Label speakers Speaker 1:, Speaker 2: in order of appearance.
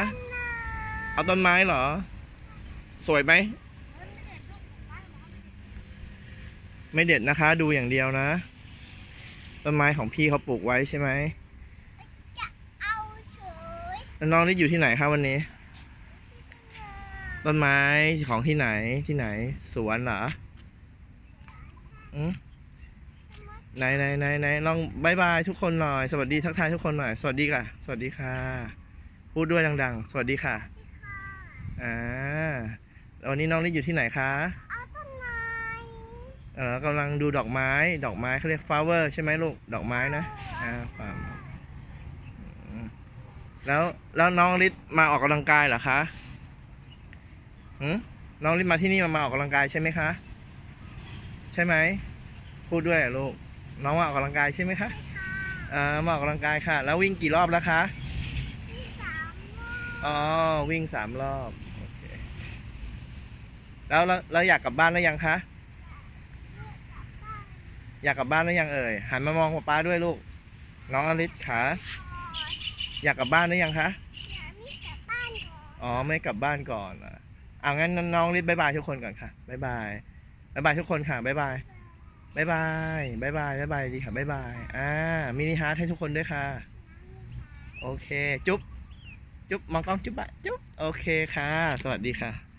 Speaker 1: ะเอาต้นไม้เหรอ สวยไหม ไม่เด็ดนะคะ ดูอย่างเดียวนะ ต้นไม้ของพี่เขาปลูกไว้ใช่ไหม
Speaker 2: เอาเฉย
Speaker 1: แล้วน้องนี่อยู่ที่ไหนคะวันนี้ ต้นไม้ของที่ไหนที่ไหน สวนเหรออืมไหนไหนไหนไหนลองบายบายทุกคนหน่อย สวัสดีทักทายทุกคนหน่อย สวัสดีค่ะ สวัสดีค่ะ พูดด้วยดังๆ สวัสดีค่ะ อ่าแล้ววันนี้น้องนี่อยู่ที่ไหนคะ
Speaker 2: เอาต้นไม้
Speaker 1: เออกำลังดูดอกไม้ ดอกไม้เขาเรียก flower ใช่ไหมลูก ดอกไม้นะ อ่าฟาร์มอืมแล้ว แล้วน้องฤทธิ์มาออกกำลังกายเหรอคะหืมน้องฤทธิ์มาที่นี่มามาออกกำลังกายใช่ไหมคะ ใช่ไหม พูดด้วยอะลูก น้องมาออกกำลังกายใช่ไหมคะ อ่า มาออกกำลังกายค่ะ แล้ววิ่งกี่รอบแล้วคะ
Speaker 2: ที่สามร อบ
Speaker 1: อ๋อ วิ่งสามรอบโอเคแล้วแล้วแล้วอยากกลับบ้านหรือยังคะ อยากกลับบ้านหรือยังเอ่ย หันมามองป๊าป๊าด้วยลูก น้องอลิสขา อยากกลับบ้านหรือยังคะ
Speaker 2: อย่ามีแต่บ้านก่อน
Speaker 1: อ๋อ ไม่กลับบ้านก่อนอะเอางั้นน้องอลิสบายบายทุกคนก่อนค่ะบายบายบายบายทุกคนค่ะบายบายบายบายบายบายบายบายดีค่ะบายบาย อ่า มินิฮาร์ทให้ทุกคนด้วยค่ะ โอเค จุ๊บ จุ๊บมองกล้องจุ๊บอะจุ๊บโอเคค่ะ สวัสดีค่ะ